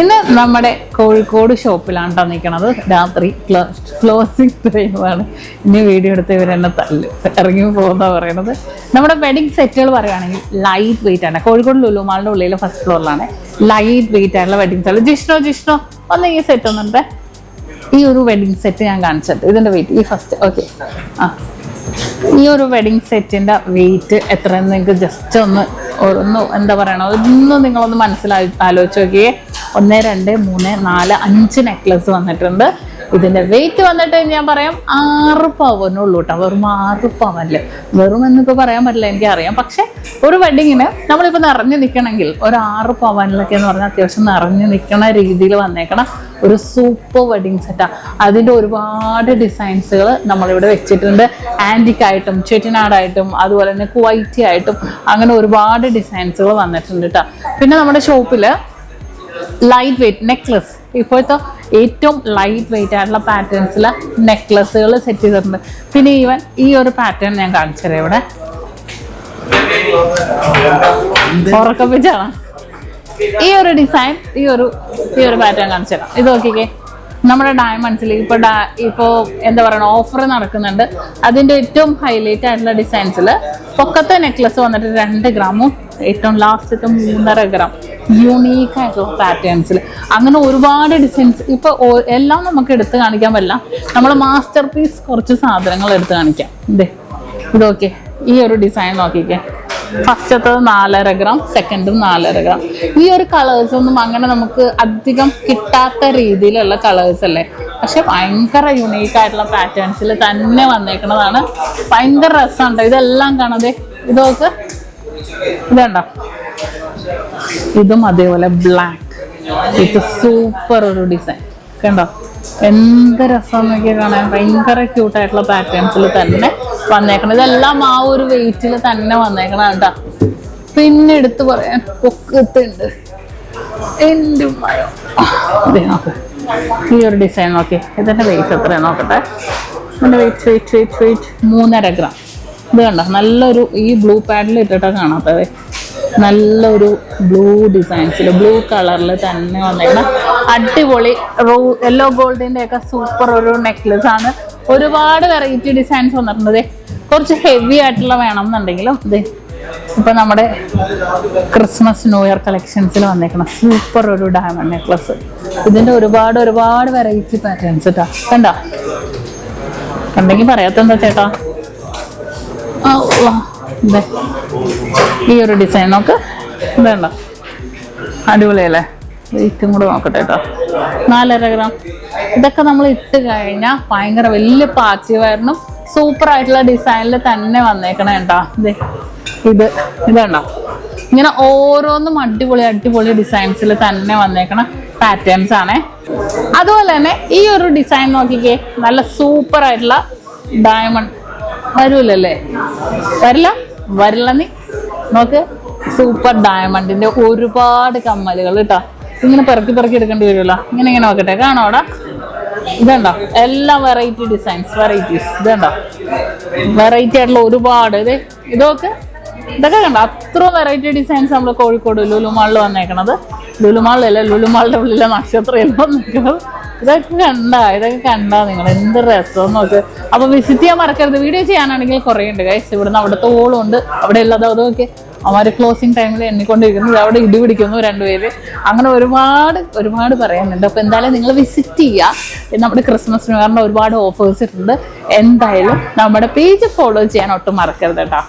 ഇന്ന് നമ്മുടെ കോഴിക്കോട് ഷോപ്പിലാണ് കേട്ടോ നിൽക്കണത് രാത്രി ക്ലോസിംഗ് ടൈമാണ് ഇനി വീഡിയോ എടുത്ത് ഇവരെന്നെ തല്ല് ഇറങ്ങി പോകുന്ന പറയണത്. നമ്മുടെ വെഡിങ് സെറ്റുകൾ പറയുകയാണെങ്കിൽ ലൈറ്റ് വെയിറ്റ് ആണ്. കോഴിക്കോട് ലുലുമാളിന്റെ ഉള്ളിൽ ഫസ്റ്റ് ഫ്ലോറിലാണ് ലൈറ്റ് വെയിറ്റ് ആയിട്ടുള്ള വെഡിങ് സെറ്റ് ജിഷ്ണോ ജിഷ്ണോ ഒന്ന് ഈ സെറ്റ് ഒന്നുണ്ട് ഈ ഒരു വെഡിങ് സെറ്റ് ഞാൻ കാണിച്ചിട്ട് ഇതിന്റെ വെയിറ്റ് ഈ ഫസ്റ്റ് ഓക്കെ ആ. ഈ ഒരു വെഡിങ് സെറ്റിന്റെ വെയിറ്റ് എത്രയെന്ന് നിങ്ങൾക്ക് ജസ്റ്റ് ഒന്ന് ഒന്ന് എന്താ പറയണ ഒന്ന് നിങ്ങളൊന്ന് മനസ്സിലായി ആലോചിച്ച് നോക്കിയേ. ഒന്ന് രണ്ട് മൂന്ന് നാല് അഞ്ച് നെക്ലസ് വന്നിട്ടുണ്ട്. ഇതിന്റെ വെയിറ്റ് വന്നിട്ട് ഞാൻ പറയാം ആറ് പവനുള്ളൂ കേട്ടോ വെറും ആറ് പവനിൽ. വെറും എന്നിപ്പോൾ പറയാൻ പറ്റില്ല എനിക്കറിയാം. പക്ഷെ ഒരു വെഡിങ്ങിന് നമ്മളിപ്പോൾ നിറഞ്ഞു നിൽക്കണമെങ്കിൽ ഒരു ആറ് പവനിലൊക്കെ എന്ന് പറഞ്ഞാൽ അത്യാവശ്യം നിറഞ്ഞു നിൽക്കണ രീതിയിൽ വന്നേക്കണം ഒരു സൂപ്പർ വെഡിങ് സെറ്റാണ് അതിന്റെ ഒരുപാട് ഡിസൈൻസുകൾ നമ്മളിവിടെ വെച്ചിട്ടുണ്ട്. ആന്റിക്കായിട്ടും ചെട്ടിനാടായിട്ടും അതുപോലെ തന്നെ ക്വൈറ്റി ആയിട്ടും അങ്ങനെ ഒരുപാട് ഡിസൈൻസുകൾ വന്നിട്ടുണ്ട് കേട്ടോ പിന്നെ നമ്മുടെ ഷോപ്പിൽ ലൈറ്റ് വെയിറ്റ് നെക്ലസ് ഇപ്പോഴത്തെ ഏറ്റവും ലൈറ്റ് വെയിറ്റ് ആയിട്ടുള്ള പാറ്റേൺസിലെ നെക്ലസ്സുകൾ സെറ്റ് ചെയ്തിട്ടുണ്ട്. പിന്നെ ഈവൻ ഈ ഒരു പാറ്റേൺ ഞാൻ കാണിച്ചു തരാം ഇവിടെ. ഉറക്കപ്പിച്ചാണ്? ഈ ഒരു ഡിസൈൻ ഈ ഒരു ഈ ഒരു പാറ്റേൺ കാണിച്ചു തരാം. ഇത് നോക്കിക്കേ. നമ്മുടെ ഡയമണ്ട്സിൽ ഇപ്പൊ ഡാ- ഇപ്പൊ എന്താ പറയുക ഓഫർ നടക്കുന്നുണ്ട്. അതിന്റെ ഏറ്റവും ഹൈലൈറ്റ് ആയിട്ടുള്ള ഡിസൈൻസിൽ പൊക്കത്തെ നെക്ലസ് വന്നിട്ട് രണ്ട് ഗ്രാമും ഏറ്റവും ലാസ്റ്റത്തെ മൂന്നര ഗ്രാം യൂണീക്ക് ആയിട്ടുള്ള പാറ്റേൺസിൽ അങ്ങനെ ഒരുപാട് ഡിസൈൻസ് ഇപ്പൊ ഓ- എല്ലാം നമുക്ക് എടുത്ത് കാണിക്കാൻ പറ്റില്ല. നമ്മൾ മാസ്റ്റർ പീസ് കുറച്ച് സാധനങ്ങൾ എടുത്ത് കാണിക്കാം. ഇതേ ഇതൊക്കെ ഈ ഒരു ഡിസൈൻ നോക്കിക്കേ. ഫസ്റ്റത്തത് നാലര ഗ്രാം സെക്കൻഡും നാലര ഗ്രാം. ഈ ഒരു കളേഴ്സ് ഒന്നും അങ്ങനെ നമുക്ക് അധികം കിട്ടാത്ത രീതിയിലുള്ള കളേഴ്സ് അല്ലേ? പക്ഷെ ഭയങ്കര യുണീക്ക് ആയിട്ടുള്ള പാറ്റേൺസിൽ തന്നെ വന്നേക്കുന്നതാണ്. ഭയങ്കര രസമുണ്ട്. ഇതെല്ലാം കാണാതെ ഇതൊക്കെ ഇതുണ്ടോ? ഇതും അതേപോലെ ബ്ലാക്ക് ഇത് സൂപ്പർ ഒരു ഡിസൈൻ കണ്ടോ? എന്ത് രസം നോക്കിയാൽ കാണാൻ. ഭയങ്കര ക്യൂട്ടായിട്ടുള്ള പാറ്റേൺസിൽ തന്നെ വന്നേക്കണം ഇതെല്ലാം ആ ഒരു വെയിറ്റിൽ തന്നെ വന്നേക്കണം കേട്ടോ പിന്നെ എടുത്തു പറയാൻ പൊക്കത്തുണ്ട്. എന്റെ ഈ ഒരു ഡിസൈൻ നോക്കി. ഇതിന്റെ വെയിറ്റ് എത്രയാണ് നോക്കട്ടെ? ഇതിന്റെ വെയിറ്റ് വെയിറ്റ് വെയിറ്റ് വെയിറ്റ് മൂന്നര ഗ്രാം ഇത് കണ്ടോ? നല്ലൊരു ഈ ബ്ലൂ പാഡിൽ ഇട്ടിട്ടാണ് കാണാത്തത്. നല്ലൊരു ബ്ലൂ ഡിസൈൻസിൽ ബ്ലൂ കളറിൽ തന്നെ വന്നേക്കണം അടിപൊളി റോ യെല്ലോ ഗോൾഡിന്റെ ഒക്കെ സൂപ്പർ ഒരു നെക്ലസ് ആണ്. ഒരുപാട് വെറൈറ്റി ഡിസൈൻസ് വന്നിട്ടുണ്ട്. കുറച്ച് ഹെവി ആയിട്ടുള്ള വേണം എന്നുണ്ടെങ്കിലും ഇത് ഇപ്പൊ നമ്മുടെ ക്രിസ്മസ് ന്യൂ ഇയർ കളക്ഷൻസിൽ വന്നേക്കണം സൂപ്പർ ഒരു ഡയമണ്ട് നെക്ലസ് ഇതിന്റെ ഒരുപാട് ഒരുപാട് വെറൈറ്റി പാറ്റേൺസ് കേട്ടോ കണ്ടോ? കണ്ടെങ്കിൽ പറയാത്ത എന്താ ചേട്ടാ അള്ളാ. ഈ ഒരു ഡിസൈൻ നോക്ക്. വേണ്ട അടിപൊളിയല്ലേ? വെയിറ്റും കൂടെ നോക്കട്ടെ കേട്ടോ നാലര ഗ്രാം ഇതൊക്കെ നമ്മൾ ഇട്ട് കഴിഞ്ഞാൽ ഭയങ്കര വലിയ പാച്ചി വരണം സൂപ്പർ ആയിട്ടുള്ള ഡിസൈനിൽ തന്നെ വന്നേക്കണേ കേട്ടോ ഇത് ഇതുണ്ടോ? ഇങ്ങനെ ഓരോന്നും അടിപൊളി അടിപൊളി ഡിസൈൻസിൽ തന്നെ വന്നേക്കണ പാറ്റേൺസ് ആണേ. അതുപോലെ തന്നെ ഈ ഒരു ഡിസൈൻ നോക്കിക്കേ നല്ല സൂപ്പർ ആയിട്ടുള്ള ഡയമണ്ട് വരൂലല്ലേ? വരില്ല? വരില്ല നീ നോക്ക്. സൂപ്പർ ഡയമണ്ടിന്റെ ഒരുപാട് കമ്മലുകൾ കേട്ടോ. ഇങ്ങനെ പെറുക്കി പെറുക്കി എടുക്കേണ്ടി വരുമല്ലോ. ഇങ്ങനെ ഇങ്ങനെ നോക്കട്ടെ. കാണോടാ ഇതുണ്ടോ? എല്ലാ വെറൈറ്റി ഡിസൈൻസ് വെറൈറ്റീസ് ഇതുണ്ടോ? വെറൈറ്റി ആയിട്ടുള്ള ഒരുപാട്. ഇത് ഇതൊക്കെ ഇതൊക്കെ കണ്ടോ? അത്ര വെറൈറ്റി ഡിസൈൻസ് നമ്മൾ കോഴിക്കോട് ലുലുമാളിൽ വന്നേക്കണത്. ലുലുമാളിലല്ല? ലുലുമാളിന്റെ ഉള്ളിലെ നക്ഷത്രയിൽ വന്നേക്കണത്. ഇതൊക്കെ കണ്ട ഇതൊക്കെ കണ്ടാ നിങ്ങൾ. എന്ത് രസം നോക്ക്. അപ്പൊ വിസിറ്റ് ചെയ്യാൻ മറക്കരുത്. വീഡിയോ ചെയ്യാനാണെങ്കിൽ കുറേ ഉണ്ട് ഗൈസ് ഇവിടുന്ന് അവിടുത്തെ ഓളും ഉണ്ട്. അവിടെ ഉള്ളത് അതൊക്കെ അവർ ക്ലോസിങ് ടൈമിൽ എണ്ണിക്കൊണ്ടിരിക്കുന്നു അവിടെ ഇടി പിടിക്കുന്നു രണ്ടുപേര്. അങ്ങനെ ഒരുപാട് ഒരുപാട് പറയാനുണ്ട് അപ്പൊ എന്തായാലും നിങ്ങൾ വിസിറ്റ് ചെയ്യുക നമ്മുടെ ക്രിസ്മസ് ന്യൂ ഒരുപാട് ഓഫേഴ്സ് ഇട്ടുണ്ട്. എന്തായാലും നമ്മുടെ പേജ് ഫോളോ ചെയ്യാൻ ഒട്ടും മറക്കരുത് കേട്ടോ.